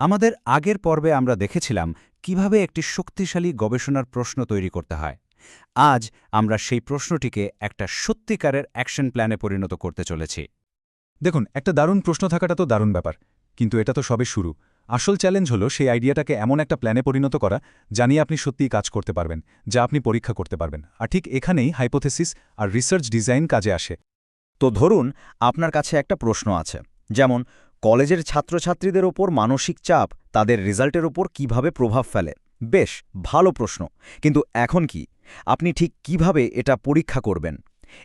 আমাদের আগের পর্বে আমরা দেখেছিলাম কীভাবে একটি শক্তিশালী গবেষণার প্রশ্ন তৈরি করতে হয়। আজ আমরা সেই প্রশ্নটিকে একটা সত্যিকারের অ্যাকশন প্ল্যানে পরিণত করতে চলেছি। দেখুন একটা দারুণ প্রশ্ন থাকাটা তো দারুণ ব্যাপার কিন্তু এটা তো সবে শুরু। আসল চ্যালেঞ্জ হলো সেই আইডিয়াটাকে এমন একটা প্ল্যানে পরিণত করা জানিয়ে আপনি সত্যিই কাজ করতে পারবেন যা আপনি পরীক্ষা করতে পারবেন। আর ঠিক এখানেই হাইপোথেসিস আর রিসার্চ ডিজাইন কাজে আসে। তো ধরুন আপনার কাছে একটা প্রশ্ন আছে যেমন কলেজের ছাত্রছাত্রীদের ওপর মানসিক চাপ তাদের রেজাল্টের ওপর কীভাবে প্রভাব ফেলে? বেশ, ভালো প্রশ্ন। কিন্তু এখন কি? আপনি ঠিক কীভাবে এটা পরীক্ষা করবেন?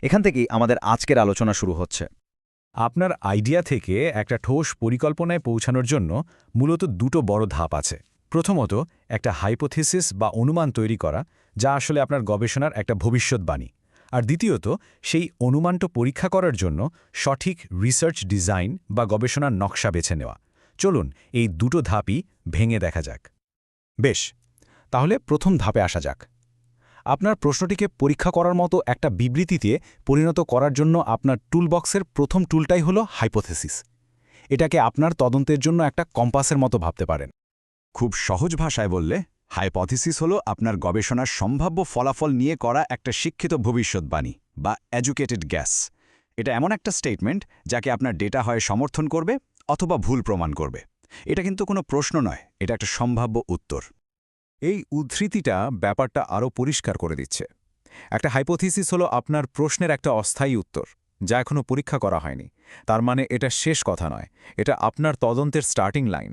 এখান থেকেই আমাদের আজকের আলোচনা শুরু হচ্ছে। আপনার আইডিয়া থেকে একটা ঠোস পরিকল্পনায় পৌঁছানোর জন্য মূলত দুটো বড় ধাপ আছে। প্রথমত, একটা হাইপোথিসিস বা অনুমান তৈরি করা, যা আসলে আপনার গবেষণার একটা ভবিষ্যৎবাণী। আর দ্বিতীয়ত, সেই অনুমানটা পরীক্ষা করার জন্য সঠিক রিসার্চ ডিজাইন বা গবেষণার নকশা বেছে নেওয়া। চলুন, এই দুটো ধাপই ভেঙে দেখা যাক। বেশ, তাহলে প্রথম ধাপে আসা যাক। আপনার প্রশ্নটিকে পরীক্ষা করার মতো একটা বিবৃতিতে পরিণত করার জন্য আপনার টুলবক্সের প্রথম টুলটাই হলো হাইপোথেসিস এটাকে আপনার তদন্তের জন্য একটা কম্পাসের মতো ভাবতে পারেন। খুব সহজ ভাষায় বললে হাইপথিসিস হল আপনার গবেষণার সম্ভাব্য ফলাফল নিয়ে করা একটা শিক্ষিত ভবিষ্যৎবাণী বা এডুকেটেড গ্যাস এটা এমন একটা স্টেটমেন্ট যাকে আপনার ডেটা হয় সমর্থন করবে অথবা ভুল প্রমাণ করবে। এটা কিন্তু কোনো প্রশ্ন নয়, এটা একটা সম্ভাব্য উত্তর। এই উদ্ধৃতিটা ব্যাপারটা আরও পরিষ্কার করে দিচ্ছে। একটা হাইপোথিসিস হলো আপনার প্রশ্নের একটা অস্থায়ী উত্তর, যা এখনও পরীক্ষা করা হয়নি। তার মানে এটা শেষ কথা নয়, এটা আপনার তদন্তের স্টার্টিং লাইন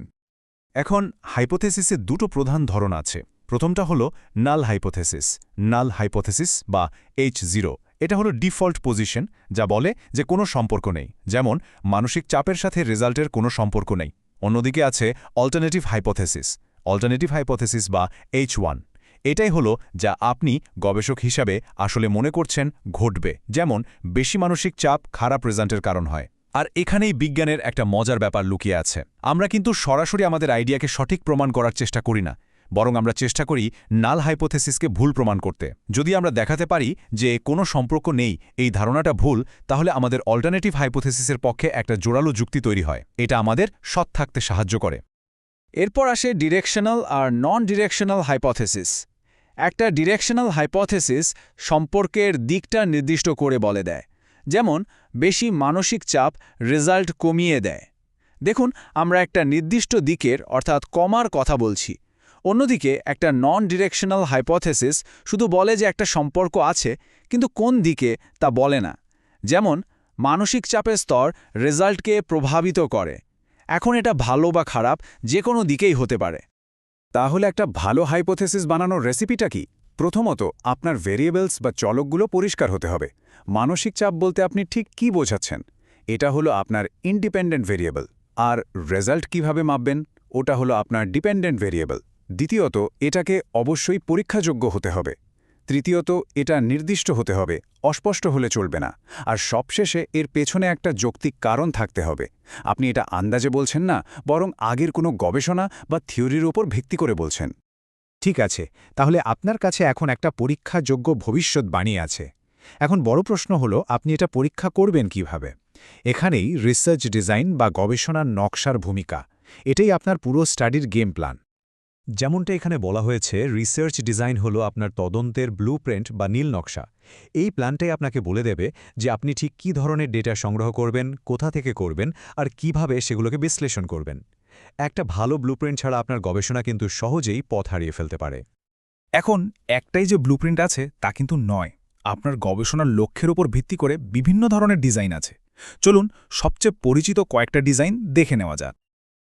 এখন হাইপোথেসিসের দুটো প্রধান ধরন আছে। প্রথমটা হলো নাল হাইপোথেসিস। নাল হাইপোথেসিস বা এইচ জিরো এটা হলো ডিফল্ট পজিশন, যা বলে যে কোনো সম্পর্ক নেই। যেমন, মানসিক চাপের সাথে রেজাল্টের কোনো সম্পর্ক নেই। অন্যদিকে আছে অল্টারনেটিভ হাইপোথেসিস অল্টারনেটিভ হাইপোথেসিস বা এইচ ওয়ান এটাই হলো যা আপনি গবেষক হিসাবে আসলে মনে করছেন ঘটবে। যেমন, বেশি মানসিক চাপ খারাপ রেজাল্টের কারণ হয়। আর এখানেই বিজ্ঞানের একটা মজার ব্যাপার লুকিয়ে আছে। আমরা কিন্তু সরাসরি আমাদের আইডিয়াকে সঠিক প্রমাণ করার চেষ্টা করি না, বরং আমরা চেষ্টা করি নাল হাইপোথেসিসকে ভুল প্রমাণ করতে। যদি আমরা দেখাতে পারি যে কোনো সম্পর্ক নেই, এই ধারণাটা ভুল, তাহলে আমাদের অল্টারনেটিভ হাইপোথেসিসের পক্ষে একটা জোরালো যুক্তি তৈরি হয়। এটা আমাদের সৎ থাকতে সাহায্য করে। এরপর আসে ডিরেকশনাল আর নন ডিরেকশনাল হাইপোথেসিস। একটা ডিরেকশনাল হাইপোথেসিস সম্পর্কের দিকটা নির্দিষ্ট করে বলে দেয়। যেমন বেশি মানসিক চাপ রেজাল্ট কমিয়ে দেয়। দেখুন, আমরা একটা নির্দিষ্ট দিকের, অর্থাৎ কমার কথা বলছি। অন্যদিকে একটা নন ডিরেকশনাল হাইপোথেসিস শুধু বলে যে একটা সম্পর্ক আছে, কিন্তু কোন দিকে তা বলে না। যেমন, মানসিক চাপের স্তর রেজাল্টকে প্রভাবিত করে। এখন এটা ভালো বা খারাপ যে কোনো দিকেই হতে পারে। তাহলে একটা ভালো হাইপোথেসিস বানানোর রেসিপিটা কি? প্রথমত, আপনার ভেরিয়েবলস বা চলকগুলো পরিষ্কার হতে হবে। মানসিক চাপ বলতে আপনি ঠিক কি বোঝাচ্ছেন? এটা হলো আপনার ইন্ডিপেন্ডেন্ট ভেরিয়েবল আর রেজাল্ট কীভাবে মাপবেন? ওটা হলো আপনার ডিপেন্ডেন্ট ভেরিয়েবল দ্বিতীয়ত, এটাকে অবশ্যই পরীক্ষাযোগ্য হতে হবে। তৃতীয়ত, এটা নির্দিষ্ট হতে হবে, অস্পষ্ট হলে চলবে না। আর সবশেষে, এর পেছনে একটা যৌক্তিক কারণ থাকতে হবে। আপনি এটা আন্দাজে বলছেন না, বরং আগের কোনো গবেষণা বা থিওরির ওপর ভিত্তি করে বলছেন। ঠিক আছে, তাহলে আপনার কাছে এখন একটা পরীক্ষাযোগ্য ভবিষ্যৎবাণী আছে। এখন বড় প্রশ্ন হলো, আপনি এটা পরীক্ষা করবেন কীভাবে? এখানেই রিসার্চ ডিজাইন বা গবেষণার নকশার ভূমিকা। এটাই আপনার পুরো স্টাডির গেম প্ল্যান। যেমনটা এখানে বলা হয়েছে, রিসার্চ ডিজাইন হলো আপনার তদন্তের ব্লুপ্রিন্ট বা নীল নকশা। এই প্ল্যানটাই আপনাকে বলে দেবে যে আপনি ঠিক কী ধরনের ডেটা সংগ্রহ করবেন, কোথা থেকে করবেন, আর কীভাবে সেগুলোকে বিশ্লেষণ করবেন। একটা ভালো ব্লুপ্রিন্ট ছাড়া আপনার গবেষণা কিন্তু সহজেই পথ হারিয়ে ফেলতে পারে। এখন, একটাই যে ব্লুপ্রিন্ট আছে, তা কিন্তু নয়। আপনার গবেষণার লক্ষ্যের উপর ভিত্তি করে বিভিন্ন ধরনের ডিজাইন আছে। চলুন, সবচেয়ে পরিচিত কয়েকটা ডিজাইন দেখে নেওয়া যাক।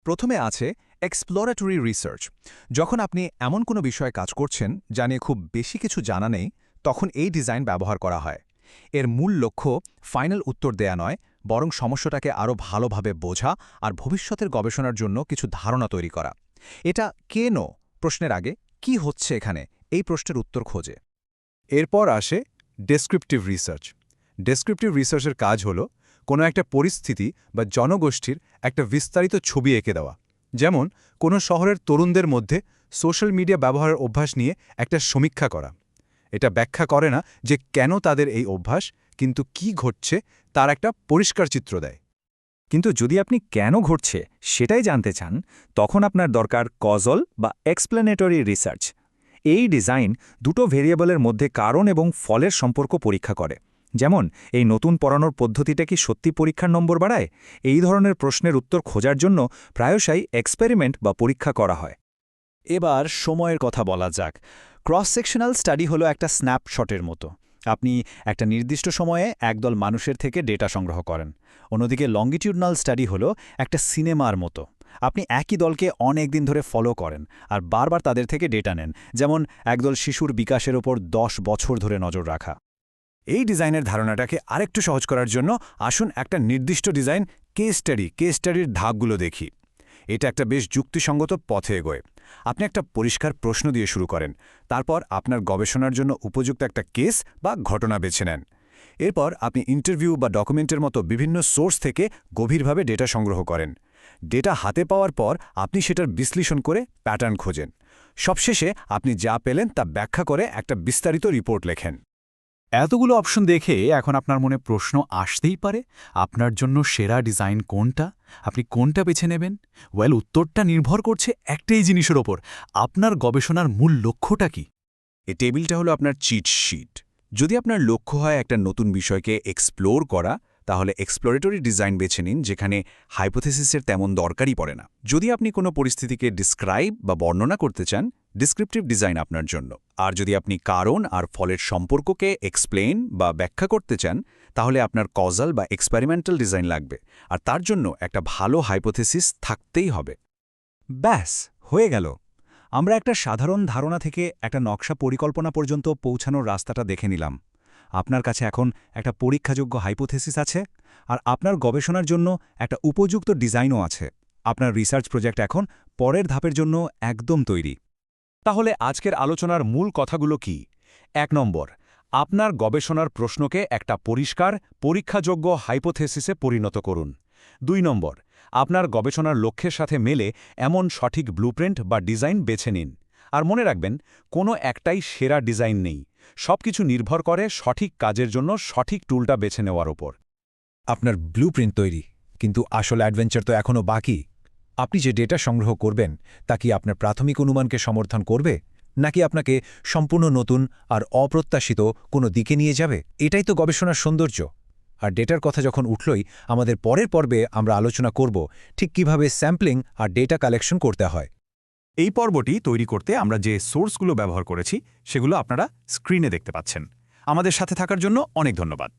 প্রথমে আছে এক্সপ্লোরেটরি রিসার্চ যখন আপনি এমন কোনো বিষয়ে কাজ করছেন, যা নিয়ে খুব বেশি কিছু জানা নেই, তখন এই ডিজাইন ব্যবহার করা হয়। এর মূল লক্ষ্য ফাইনাল উত্তর দেয়া নয় বরং সমস্যাটাকে আরও ভালোভাবে বোঝা আর ভবিষ্যতের গবেষণার জন্য কিছু ধারণা তৈরি করা। এটা কেন? প্রশ্নের আগে, কি হচ্ছে এখানে? এই প্রশ্নের উত্তর খোঁজে। এরপর আসে ডেসক্রিপটিভ রিসার্চ ডেসক্রিপটিভ রিসার্চের কাজ হল কোনো একটা পরিস্থিতি বা জনগোষ্ঠীর একটা বিস্তারিত ছবি এঁকে দেওয়া। যেমন, কোনো শহরের তরুণদের মধ্যে সোশ্যাল মিডিয়া ব্যবহারের অভ্যাস নিয়ে একটা সমীক্ষা করা। এটা ব্যাখ্যা করে না যে কেন তাদের এই অভ্যাস কিন্তু কি ঘটছে তার একটা পরিষ্কার চিত্র দেয়। কিন্তু যদি আপনি কেন ঘটছে সেটাই জানতে চান, তখন আপনার দরকার কজল বা এক্সপ্লেনেটরি রিসার্চ এই ডিজাইন দুটো ভেরিয়েবলের মধ্যে কারণ এবং ফলের সম্পর্ক পরীক্ষা করে। যেমন, এই নতুন পড়ানোর পদ্ধতিটা কি সত্যি পরীক্ষার নম্বর বাড়ায়? এই ধরনের প্রশ্নের উত্তর খোঁজার জন্য প্রায়শই এক্সপেরিমেন্ট বা পরীক্ষা করা হয়। এবার সময়ের কথা বলা যাক। ক্রস সেকশনাল স্টাডি হলো একটা স্ন্যাপশটের মতো। আপনি একটা নির্দিষ্ট সময়ে একদল মানুষের থেকে ডেটা সংগ্রহ করেন। অন্যদিকে লঙ্গিটিউডনাল স্টাডি হলো একটা সিনেমার মতো। আপনি একই দলকে অনেক দিন ধরে ফলো করেন আর বারবার তাদের থেকে ডেটা নেন, যেমন একদল শিশুর বিকাশের ওপর দশ বছর ধরে নজর রাখা। এই ডিজাইনের ধারণাটাকে আরেকটু সহজ করার জন্য আসুন একটা নির্দিষ্ট ডিজাইন কেস স্টাডি কেস স্টাডির ধাপগুলো দেখি। এটা একটা বেশ যুক্তিসঙ্গত পথে এগোয়। আপনি একটা পরিষ্কার প্রশ্ন দিয়ে শুরু করেন। তারপর আপনার গবেষণার জন্য উপযুক্ত একটা কেস বা ঘটনা বেছে নেন। এরপর আপনি ইন্টারভিউ বা ডকুমেন্টের মতো বিভিন্ন সোর্স থেকে গভীরভাবে ডেটা সংগ্রহ করেন। ডেটা হাতে পাওয়ার পর আপনি সেটার বিশ্লেষণ করে প্যাটার্ন খোঁজেন। সবশেষে আপনি যা পেলেন তা ব্যাখ্যা করে একটা বিস্তারিত রিপোর্ট লেখেন। এতগুলো অপশন দেখে এখন আপনার মনে প্রশ্ন আসতেই পারে, আপনার জন্য সেরা ডিজাইন কোনটা, আপনি কোনটা বেছে নেবেন? ওয়েল উত্তরটা নির্ভর করছে একটাই জিনিসের ওপর, আপনার গবেষণার মূল লক্ষ্যটা কি? এ টেবিলটা হলো আপনার চিট শিট যদি আপনার লক্ষ্য হয় একটা নতুন বিষয়কে এক্সপ্লোর করা তাহলে এক্সপ্লোরেটরি ডিজাইন বেছে নিন, যেখানে হাইপোথেসিসের তেমন দরকারই পড়ে না। যদি আপনি কোনো পরিস্থিতিকে ডিসক্রাইব বা বর্ণনা করতে চান ডিসক্রিপটিভ ডিজাইন আপনার জন্য। আর যদি আপনি কারণ আর ফলের সম্পর্ককে এক্সপ্লেন বা ব্যাখ্যা করতে চান, তাহলে আপনার কজাল বা এক্সপেরিমেন্টাল ডিজাইন লাগবে। আর তার জন্য একটা ভালো হাইপোথেসিস থাকতেই হবে। ব্যাস, হয়ে গেল। আমরা একটা সাধারণ ধারণা থেকে একটা নকশা পরিকল্পনা পর্যন্ত পৌঁছানোর রাস্তাটা দেখে নিলাম। আপনার কাছে এখন একটা পরীক্ষাযোগ্য হাইপোথেসিস আছে, আর আপনার গবেষণার জন্য একটা উপযুক্ত ডিজাইনও আছে। আপনার রিসার্চ প্রজেক্ট এখন পরের ধাপের জন্য একদম তৈরি। তাহলে আজকের আলোচনার মূল কথাগুলো কি? এক নম্বর, আপনার গবেষণার প্রশ্নকে একটা পরিষ্কার, পরীক্ষাযোগ্য হাইপোথেসিসে পরিণত করুন। দুই নম্বর, আপনার গবেষণার লক্ষ্যের সাথে মেলে এমন সঠিক ব্লুপ্রিন্ট বা ডিজাইন বেছে নিন। আর মনে রাখবেন, কোনো একটাই সেরা ডিজাইন নেই। সবকিছু নির্ভর করে সঠিক কাজের জন্য সঠিক টুলটা বেছে নেওয়ার ওপর। আপনার ব্লুপ্রিন্ট তৈরি, কিন্তু আসল অ্যাডভেঞ্চার তো এখনও বাকি। আপনি যে ডেটা সংগ্রহ করবেন, তা কি আপনার প্রাথমিক অনুমানকে সমর্থন করবে? নাকি আপনাকে সম্পূর্ণ নতুন আর অপ্রত্যাশিত কোনো দিকে নিয়ে যাবে? এটাই তো গবেষণার সৌন্দর্য। আর ডেটার কথা যখন উঠলই, আমাদের পরের পর্বে আমরা আলোচনা করব ঠিক কীভাবে স্যাম্পলিং আর ডেটা কালেকশন করতে হয়। এই পর্বটি তৈরি করতে আমরা যে সোর্সগুলো ব্যবহার করেছি, সেগুলো আপনারা স্ক্রিনে দেখতে পাচ্ছেন। আমাদের সাথে থাকার জন্য অনেক ধন্যবাদ।